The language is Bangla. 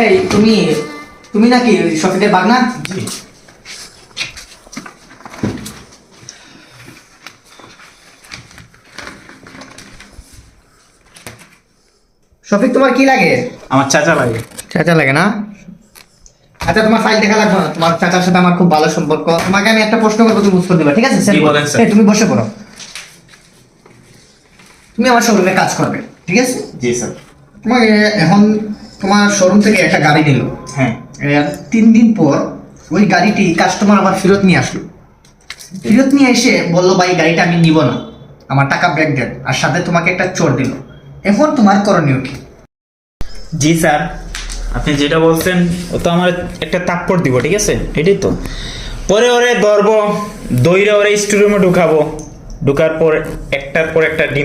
এই তুমি তুমি নাকি বাগনা? শফিক তোমার কি লাগে? আমার চাচা ভাই চাচা লাগে না? আচ্ছা তোমার ফাইল দেখা লাগবে না। তোমার চাচার সাথে আমার খুব ভালো সম্পর্ক। তোমাকে আমি একটা প্রশ্ন করব তুমি উত্তর দিবা ঠিক আছে? স্যার? তুমি বসে পড়ো। তুমি আমার শোরুমে কাজ করবে ঠিক আছে? জি স্যার তোমাকে এখন তোমার শোরুম থেকে একটা গাড়ি নিল। হ্যাঁ। তিন দিন পর ওই গাড়িটি কাস্টমার আবার ফেরত নিয়ে আসলো। ফেরত নিয়ে এসে বলল ভাই গাড়িটা আমি নিব না। আমার টাকা ব্যাক দেন। আর সাথে তোমাকে একটা চোর দিল। এখন তোমার করণীয় কি? জি স্যার আপনি যেটা বলছেন ও তো আমার একটা তাপ্পড় দিব ঠিক আছে? এটাই তো। পরে ওরে ধরবো দইরে ওরে স্টোরুমে ঢুকাবো। ঢুকার পর একটার পর একটা ডিম